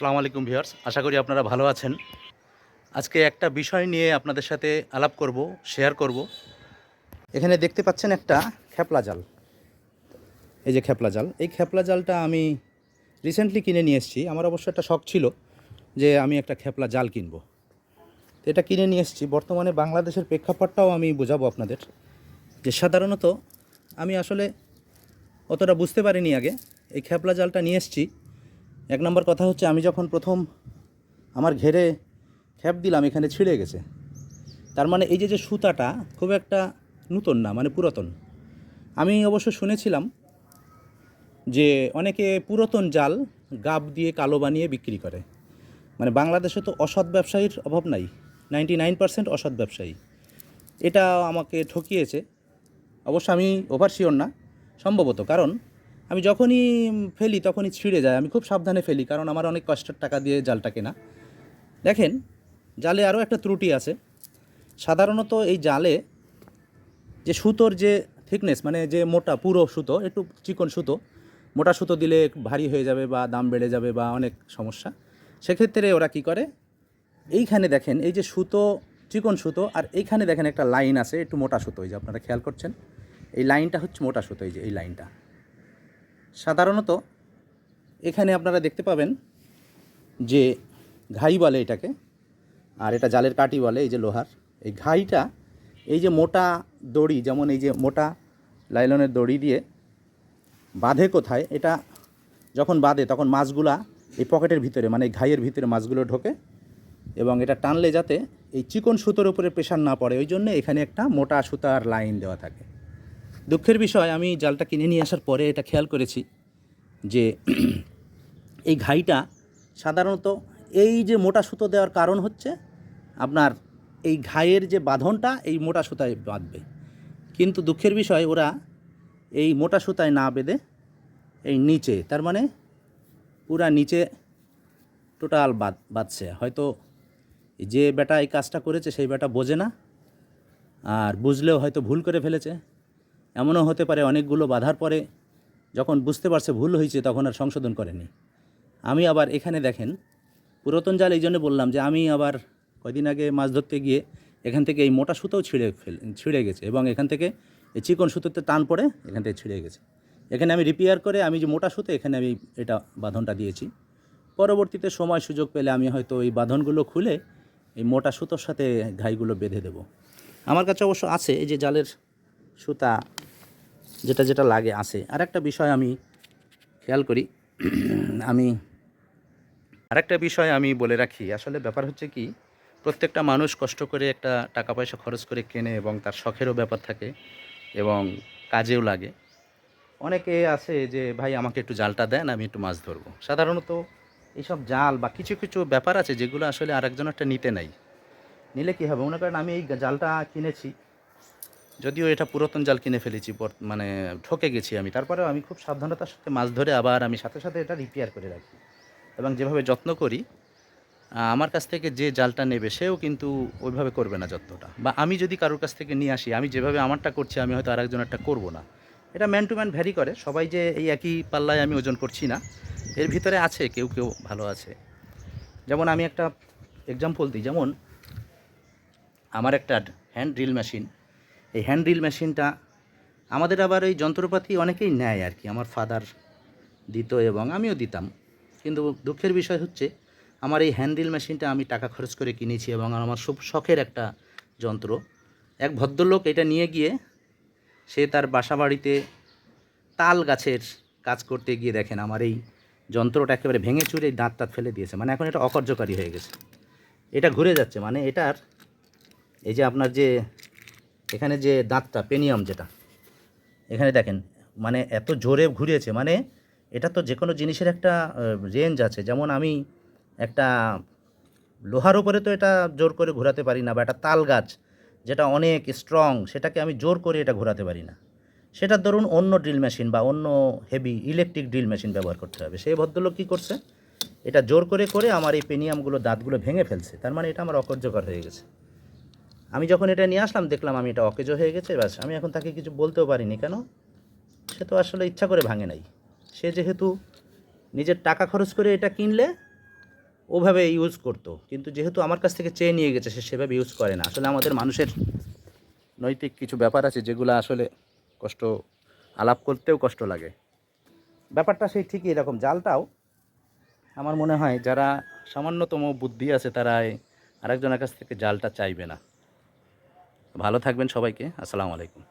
আসসালামু আলাইকুম ভিউয়ার্স, আশা করি আপনারা ভালো আছেন। আজকে একটা বিষয় নিয়ে আপনাদের সাথে আলাপ করব শেয়ার করব। এখানে দেখতে পাচ্ছেন একটা খেপলা জাল। এই যে খেপলা জাল, এই খেপলা জালটা আমি রিসেন্টলি কিনে নিয়ে এসেছি। আমার অবশ্য একটা শখ ছিল যে আমি একটা খেপলা জাল কিনবো। তো এটা কিনে নিয়ে এসেছি। বর্তমানে বাংলাদেশের প্রেক্ষাপটটাও আমি বোঝাবো আপনাদের। যে সাধারণত আমি আসলে অতটা বুঝতে পারিনি আগে। এই খেপলা জালটা নিয়ে এসেছি। এক নম্বর কথা হচ্ছে আমি যখন প্রথম আমার ঘেরে খ্যাপ দিলাম, এখানে ছিঁড়ে গেছে। তার মানে এই যে যে সুতাটা খুব একটা নূতন না মানে পুরাতন। আমি অবশ্য শুনেছিলাম যে অনেকে পুরাতন জাল গাব দিয়ে কালো বানিয়ে বিক্রি করে। মানে বাংলাদেশে তো অসৎ ব্যবসায়ীর অভাব নাই, নাইনটি নাইন পার্সেন্ট অসৎ ব্যবসায়ী। এটা আমাকে ঠকিয়েছে। অবশ্য আমি ওভার শিওর না, সম্ভবত কারণ আমি যখনই ফেলি, তখনই ছিঁড়ে যায়। আমি খুব সাবধানে ফেলি, কারণ আমার অনেক কষ্টের টাকা দিয়ে জালটা কেনা। দেখেন, জালে আরও একটা ত্রুটি আছে। সাধারণত এই জালে যে সুতোর যে থিকনেস মানে যে মোটা, পুরো সুতো, একটু চিকন সুতো, মোটা সুতো দিলে ভারী হয়ে যাবে বা দাম বেড়ে যাবে বা অনেক সমস্যা। সেক্ষেত্রে ওরা কি করে? এইখানে দেখেন, এই যে সুতো, চিকন সুতো, আর এইখানে দেখেন একটা লাইন আছে, একটু মোটা সুতো, এই যে আপনারা খেয়াল করছেন। এই লাইনটা হচ্ছে মোটা সুতো, এই যে এই লাইনটা। সাধারণত এখানে আপনারা দেখতে পাবেন যে ঘাই বলে এটাকে, আর এটা জালের কাটি বলে, এই যে লোহার। এই ঘাইটা, এই যে মোটা দড়ি, যেমন এই যে মোটা লাইলনের দড়ি দিয়ে বাঁধে কোথায়, এটা যখন বাঁধে তখন মাছগুলা এই পকেটের ভিতরে মানে ঘাইয়ের ভিতরে মাছগুলো ঢোকে এবং এটা টানলে যাতে এই চিকন সুতোর উপরে প্রেশার না পড়ে। ওই জন্য এখানে একটা মোটা সুতার লাইন দেওয়া থাকে। দুঃখের বিষয়, আমি জালটা কিনে নিয়ে আসার পরে এটা খেয়াল করেছি যে এই ঘাইটা সাধারণত এই যে মোটা সুতো দেওয়ার কারণ হচ্ছে আপনার এই ঘাইয়ের যে বাঁধনটা, এই মোটা সুতায় বাঁধবে। কিন্তু দুঃখের বিষয়, ওরা এই মোটা সুতায় না বেঁধে এই নিচে, তার মানে পুরা নিচে টোটাল বাদ বাঁধছে। হয়তো যে বেটা এই কাজটা করেছে, সেই বেটা বোঝে না, আর বুঝলেও হয়তো ভুল করে ফেলেছে। এমনও হতে পারে অনেকগুলো বাধার পরে যখন বুঝতে পারছে ভুল হয়েছে তখন আর সংশোধন করেনি। আমি আবার এখানে দেখেন, পুরাতন জাল এই জন্য বললাম যে আমি আবার কয়দিন আগে মাছ ধরতে গিয়ে এখান থেকে এই মোটা সুতোও ছিঁড়ে ফেল, ছিঁড়ে গেছে এবং এখান থেকে এই চিকন সুতোতে টান পড়ে এখান থেকে ছিঁড়ে গেছে। এখানে আমি রিপেয়ার করে আমি যে মোটা সুতো, এখানে আমি এটা বাঁধনটা দিয়েছি। পরবর্তীতে সময় সুযোগ পেলে আমি হয়তো এই বাঁধনগুলো খুলে এই মোটা সুতোর সাথে ঘাইগুলো বেঁধে দেব। আমার কাছে অবশ্য আছে এই যে জালের সুতা যেটা যেটা লাগে, আছে। আর একটা বিষয় আমি খেয়াল করি, আমি আরেকটা বিষয় আমি বলে রাখি। আসলে ব্যাপার হচ্ছে কি, প্রত্যেকটা মানুষ কষ্ট করে একটা টাকা পয়সা খরচ করে কেনে এবং তার শখেরও ব্যাপার থাকে এবং কাজেও লাগে। অনেকে আছে যে, ভাই, আমাকে একটু জালটা দেন, আমি একটু মাছ ধরবো। সাধারণত এইসব জাল বা কিছু কিছু ব্যাপার আছে যেগুলো আসলে আরেকজন একটা নিতে নাই। নিলে কী হবে? মনে করেন আমি এই জালটা কিনেছি যদিও এটা পুরাতন জাল কিনে ফেলেছি মানে ঠকে গেছি আমি। তারপরেও আমি খুব সাবধানতার সাথে মাছ ধরে আবার আমি সাথে সাথে এটা রিপেয়ার করে রাখি। এবং যেভাবে যত্ন করি আমার কাছ থেকে যে জালটা নেবে, সেও কিন্তু ওইভাবে করবে না যত্নটা। বা আমি যদি কারোর কাছ থেকে নিয়ে আসি, আমি যেভাবে আমারটা করছি, আমি হয়তো আরেকজনেরটা করব না। এটা ম্যান টু ম্যান ভ্যারি করে, সবাই যে এই একই পাল্লায় আমি ওজন করছি না, এর ভিতরে আছে, কেউ কেউ ভালো আছে। যেমন আমি একটা এক্সাম্পল দিই, যেমন আমার একটা হ্যান্ড ড্রিল মেশিন এই হ্যান্ড ড্রিল মেশিনটা আমাদের আবার এই যন্ত্রপাতি অনেকেই নেয় আর কি। আমার ফাদার দিত এবং আমিও দিতাম। কিন্তু দুঃখের বিষয় হচ্ছে, আমার এই হ্যান্ড ড্রিল মেশিনটা আমি টাকা খরচ করে কিনেছি এবং আমার খুব শখের একটা যন্ত্র। এক ভদ্রলোক এটা নিয়ে গিয়ে, সে তার বাসা বাড়িতে তাল গাছের কাজ করতে গিয়ে দেখেন, আমার এই যন্ত্রটা একেবারে ভেঙে চুরে দাঁত টাত ফেলে দিয়েছে। মানে এখন এটা অকার্যকারী হয়ে গেছে। এটা ঘুরে যাচ্ছে। মানে এটার, এই যে আপনার যে এখানে যে দাঁতটা, পেনিয়াম যেটা, এখানে দেখেন মানে এত জোরে ঘুরিয়েছে মানে এটা তো যে কোনো জিনিসের একটা রেঞ্জ আছে। যেমন আমি একটা লোহার উপরে তো এটা জোর করে ঘোরাতে পারি না, বা একটা তাল গাছ যেটা অনেক স্ট্রং সেটাকে আমি জোর করে এটা ঘোরাতে পারি না। সেটা ধরুন অন্য ড্রিল মেশিন বা অন্য হেভি ইলেকট্রিক ড্রিল মেশিন ব্যবহার করতে হবে। সেই ভদ্রলোক কী করছে? এটা জোর করে করে আমার এই পেনিয়ামগুলো, দাঁতগুলো ভেঙে ফেলছে। তার মানে এটা আমার অকার্যকর হয়ে গেছে। আমি যখন এটা নিয়ে আসলাম, দেখলাম আমি এটা অকেজো হয়ে গেছে, ব্যাস, আমি এখন তাকে কিছু বলতেও পারিনি। কেন? সে তো আসলে ইচ্ছা করে ভাঙে নাই। সে যেহেতু নিজের টাকা খরচ করে এটা কিনলে, ওভাবে ইউজ করতো। কিন্তু যেহেতু আমার কাছ থেকে চেয়ে নিয়ে গেছে, সে সেভাবে ইউজ করে না। আসলে আমাদের মানুষের নৈতিক কিছু ব্যাপার আছে, যেগুলো আসলে কষ্ট, আলাপ করতেও কষ্ট লাগে। ব্যাপারটা সেই ঠিকই এরকম। জালটাও আমার মনে হয়, যারা সামান্যতম বুদ্ধি আছে তারা আরেকজনের কাছ থেকে জালটা চাইবে না। ভালো থাকবেন সবাইকে আসসালামু আলাইকুম।